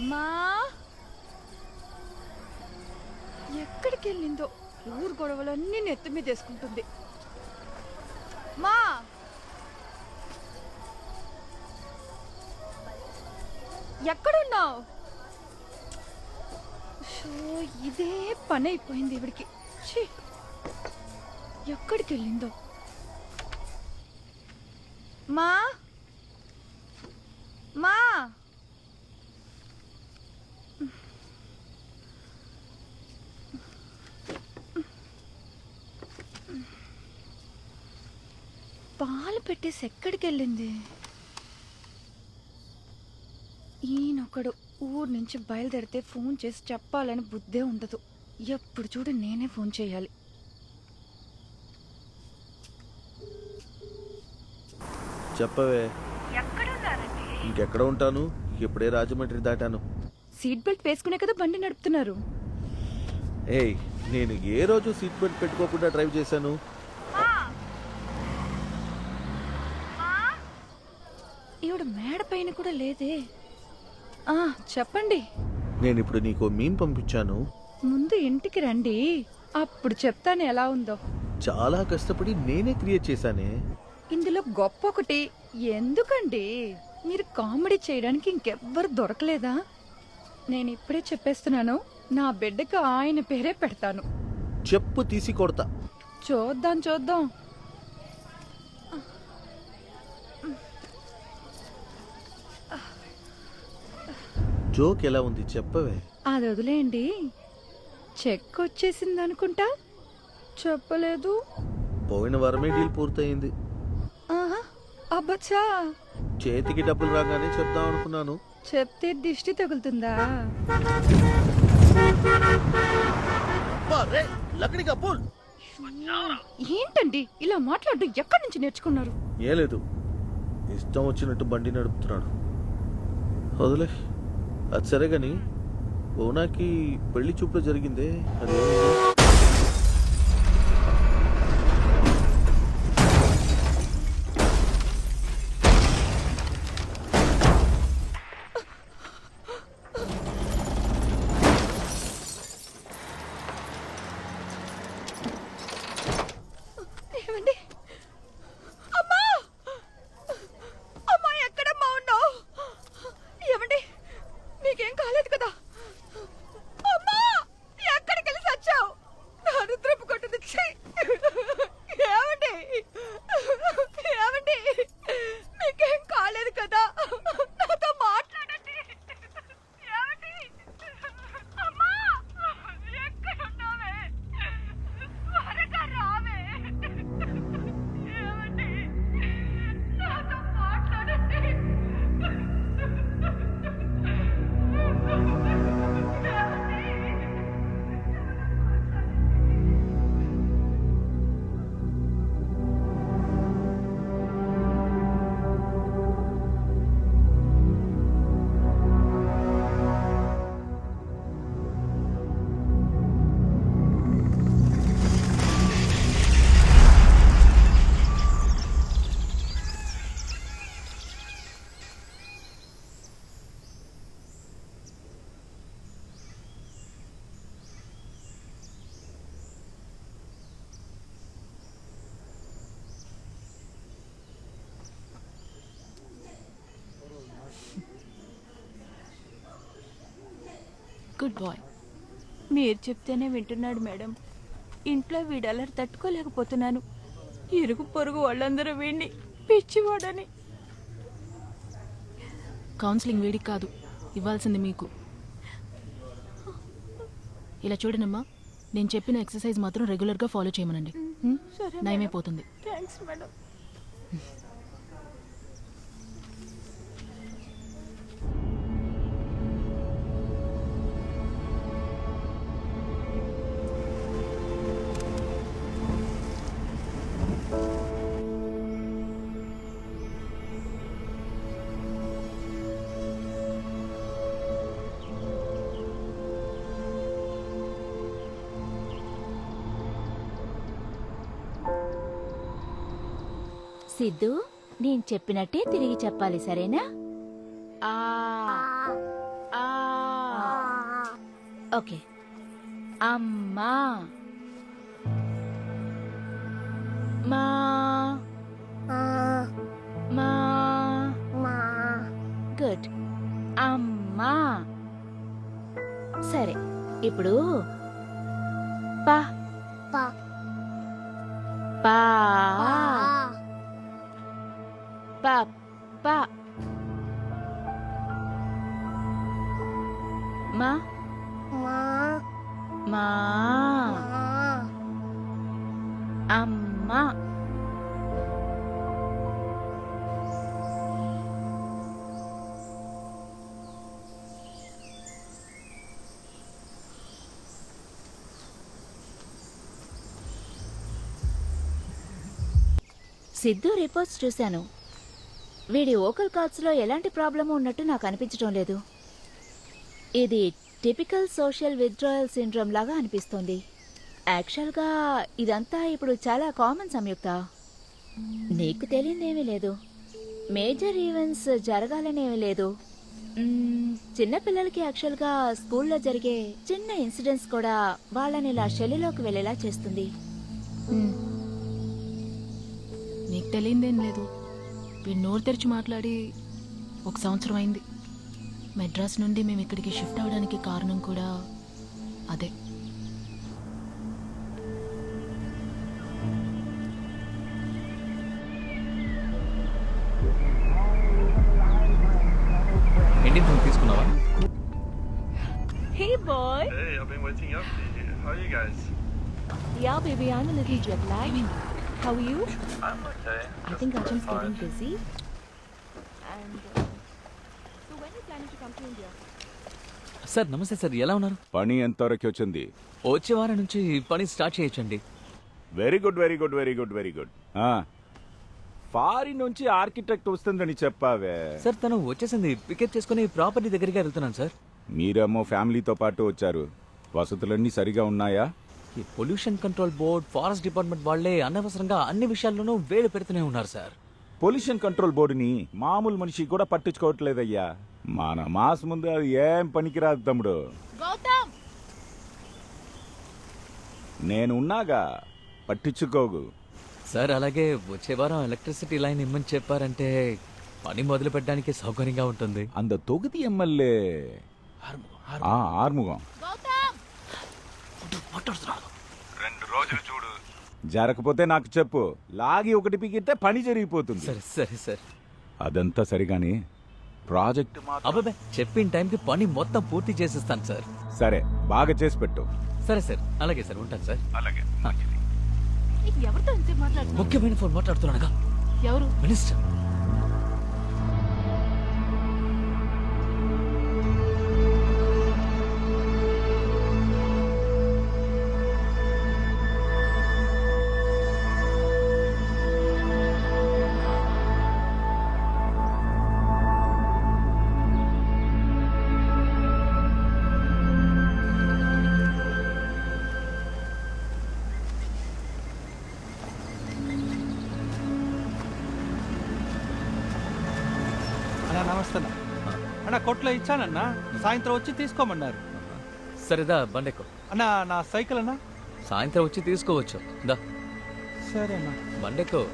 మా ఎక్కడికి వెళ్ళిందో ఊరు గొడవలన్నీ నెత్తి మీద వేసుకుంటుంది. మా ఎక్కడున్నావు? షో ఇదే పని అయిపోయింది ఇవిడికి. ఛీ! ఎక్కడికి వెళ్ళిందో మా పాలు పెట్టేసి ఎక్కడికి వెళ్ళింది ఈయనొకడు ఊరు నుంచి బయలుదేరితే ఫోన్ చేసి చెప్పాలని బుద్ధే ఉండదు. ఎప్పుడు చూడు నేనే ఫోన్ చేయాలి. చెప్పవే. ఇంకెక్కడ ఉంటాను? ఇప్పుడే రాజమండ్రి దాటాను. సీట్ బెల్ట్ వేసుకునే కదా బండి నడుపుతున్నారు. ఏయ్ నేను ఏ రోజు సీట్ బెల్ట్ పెట్టుకోకుండా డ్రైవ్ చేశాను? ఈవిడ మేడ పైన కూడా లేదే. ఆ చెప్పండి. నేను ఇప్పుడు నీకు మీన్ పంపించాను. ముందు ఇంటికి రండి. అప్పుడు చెప్తాను ఎలా ఉందో. చాలా కష్టపడి నేనే క్రియేట్ చేశానే. ఇందులో గొప్ప ఒకటి ఎందుకండి? మీరు కామెడీ చేయడానికి ఇంకెవ్వరు దొరకలేదా? నేను ఇప్పుడే చెప్పేస్తున్నాను నా బిడ్డకు ఆయన పేరే పెడతాను. చెప్పు తీసి కొడతా. చూద్దాం చూద్దాం. జోక్ ఎలా ఉంది చెప్పవే. అది వదిలేయండి. చెక్ వచ్చేసింది అనుకుంటా చెప్పలేదు. పోయిన వారమే డీల్ పూర్తయింది. ఆహా, అబ్బచ్చా. చేతికి డబ్బులు రాగానే చెప్దాం అనుకున్నాను. చెప్తే దిష్టి తగులుతుందా? ఏంటండి ఇలా మాట్లాడడం ఎక్కడి నుంచి నేర్చుకున్నారు? ఏ లేదు ఇష్టం వచ్చినట్టు బండి నడుపుతున్నాడు. వదిలే. అది సరే గాని ఓనాకి పెళ్ళి చూపులో జరిగిందే అది గుడ్ బాయ్. మీరు చెప్తేనే వింటున్నాడు మేడం. ఇంట్లో వీడలరి తట్టుకోలేకపోతున్నాను. ఇరుగు పొరుగు వాళ్ళందరూ వీడిని పిచ్చివాడని. కౌన్సిలింగ్ వీడికి కాదు ఇవ్వాల్సింది మీకు. ఇలా చూడనమ్మా నేను చెప్పిన ఎక్సర్సైజ్ మాత్రం రెగ్యులర్గా ఫాలో చేయమనండి. నయమైపోతుంది థ్యాంక్స్ మేడం. సిద్ధు నేను చెప్పినట్టే తిరిగి చెప్పాలి సరేనా? ఆ. ఆ. ఓకే. అమ్మా. మా. మా. గుడ్. అమ్మా. సరే ఇప్పుడు పా. మా అమ్మా. సిద్ధు రిపోర్ట్స్ చూశాను. వీడి ఓకల్ కాల్స్లో ఎలాంటి ప్రాబ్లమ్ ఉన్నట్టు నాకు అనిపించడం లేదు. ఇది టిపికల్ సోషల్ విత్డ్రాయల్ సిండ్రోమ్ లాగా అనిపిస్తోంది. యాక్చువల్గా ఇదంతా ఇప్పుడు చాలా కామన్ సంయుక్త. నీకు తెలియదేమీ లేదు. మేజర్ ఈవెంట్స్ జరగాలనేమీ లేదు. చిన్నపిల్లలకి చిన్న పిల్లలకి యాక్చువల్గా స్కూల్లో జరిగే చిన్న ఇన్సిడెంట్స్ కూడా వాళ్ళని ఇలా శలిలోకి వెళ్ళేలా చేస్తుంది. నీకు తెలియదేం లేదు. వీడు నోరు తెరిచి మాట్లాడి ఒక సంవత్సరం అయింది. మెడ్రాస్ నుండి మేము ఇక్కడికి షిఫ్ట్ అవడానికి కారణం కూడా అదే ఇండియన్ ఫుడ్ తీసుకున్నావా hey boy Hey, I've been waiting up for you. How are you guys? Yeah baby I'm a little jet lagged. How are you? I'm okay. I think Arjun's getting busy. And uh, sir నమస్తే sir ఎలా ఉన్నారు? పని ఎంతవరకు వచ్చింది? వచ్చే వారం నుంచి పని స్టార్ట్ చేయొచ్చండి. Very good very good very good very good. Foreign నుంచి ఆర్కిటెక్ట్ వస్తుందని చెప్పావే. సార్ తను వచ్చేసింది. పికప్ చేసుకుని ప్రాపర్టీ దగ్గరికి వెళ్తున్నాను సార్. మీరేమో ఫ్యామిలీతో పాటు వచ్చారు. వసతులన్నీ సరిగా ఉన్నాయా? ఈ pollution control board forest department వాళ్ళే అనవసరంగా అన్ని విషయాల్లోనూ వేలు పెడుతూనే ఉన్నారు సార్. పొల్యూషన్ కంట్రోల్ బోర్డుని మామూలు మనిషి కూడా పట్టించుకోవట్లేదయ్యా. మన మాస్ ముందు అది ఏం పనికిరాదు తమ్ముడు. గౌతమ్! నేను ఉన్నాగా పట్టించుకోగు సార్ అలాగే వచ్చే వారం ఎలక్ట్రిసిటీ లైన్ ఇమ్మని చెప్పారంటే పని మొదలు పెట్టడానికి సౌకర్యంగా ఉంటుంది. అంద తొగది ఎమ్మెల్యే. ఆ, ఆర్ముగం రెండు రోజులు చూడు. జరగకపోతే నాకు చెప్పు. లాగి ఒకటి పీకితే పని జరిగిపోతుంది. సరే సరే సార్. అదంతా సరిగాని ప్రాజెక్ట్ అబ్బాబే చెప్పిన టైంకి పని మొత్తం పూర్తి చేసిస్తాను సార్. సరే బాగా చేసి పెట్టు. సరే సార్ అలాగే సార్ ఉంటాను సార్. అలాగే ఎవరితో ఇంత ముఖ్యమైన ఫోన్ మాట్లాడుతున్నానుగా. ఎవరు? మినిస్టర్. కొట్లో ఇచ్చానన్నా సాయంత్రం వచ్చి తీసుకోమన్నారు. సరేదా బండెక్కో. అన్న నా సైకిల్ అన్నా? సాయంత్రం వచ్చి తీసుకోవచ్చు. దా. సరే అన్నా బండెక్కో.